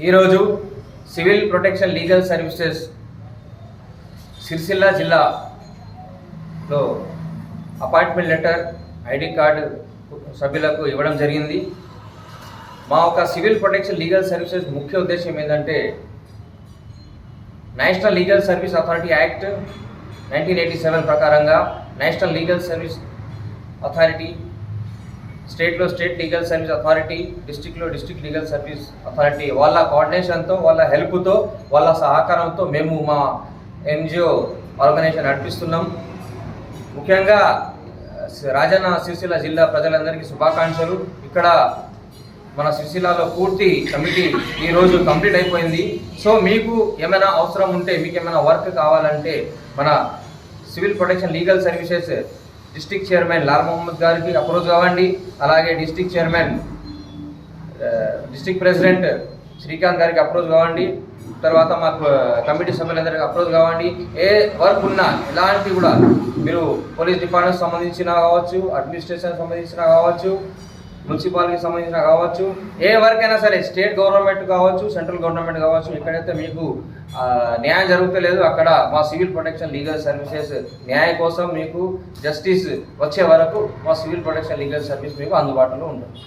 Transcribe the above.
ఈరోజు civil protection legal services Sirisilla జిల్లాలో appointment letter ID card సభ్యులకు ఇవ్వడం జరిగింది. మా ఒక సివిల్ ప్రొటెక్షన్ లీగల్ సర్వీసెస్ ముఖ్య ఉద్దేశం ఏంటంటే national legal service authority act nineteen eighty seven ప్రకారంగా నేషనల్ లీగల్ సర్వీస్ అథారిటీ స్టేట్లో స్టేట్ లీగల్ సర్వీస్ అథారిటీ డిస్టిక్లో డిస్టిక్ లీగల్ సర్వీస్ అథారిటీ. వాళ్ళ కోఆర్డినేషన్తో వాళ్ళ హెల్ప్తో వాళ్ళ సహకారంతో మేము మా ఎన్జిఓ ఆర్గనైజేషన్ నడిపిస్తున్నాం. ముఖ్యంగా రాజన్న సిరిసిల్ల జిల్లా ప్రజలందరికీ శుభాకాంక్షలు. ఇక్కడ మన సిరిసిల్లాలో పూర్తి కమిటీ ఈరోజు కంప్లీట్ అయిపోయింది. సో మీకు ఏమైనా అవసరం ఉంటే మీకు ఏమైనా వర్క్ కావాలంటే మన civil protection legal services district chairman Lal Mohammad గారికి అప్రోచ్ కావండి. అలాగే district chairman district president Srikanth గారికి అప్రోచ్ కావండి. తర్వాత మా కమిటీ సభ్యులందరికీ అప్రోచ్ కావండి. ఏ వర్క్ ఉన్నా ఎలాంటి కూడా మీరు పోలీస్ డిపార్ట్మెంట్ సంబంధించిన కావచ్చు అడ్మినిస్ట్రేషన్ సంబంధించిన కావచ్చు మున్సిపాలిటీకి సంబంధించిన కావచ్చు ఏ వర్క్ అయినా సరే స్టేట్ గవర్నమెంట్ కావచ్చు సెంట్రల్ గవర్నమెంట్ కావచ్చు ఎక్కడైతే మీకు న్యాయం జరుగుతలేదు అక్కడ మా సివిల్ ప్రొటెక్షన్ లీగల్ సర్వీసెస్ న్యాయం కోసం మీకు జస్టిస్ వచ్చే వరకు మా సివిల్ ప్రొటెక్షన్ లీగల్ సర్వీస్ మీకు అందుబాటులో ఉంటుంది.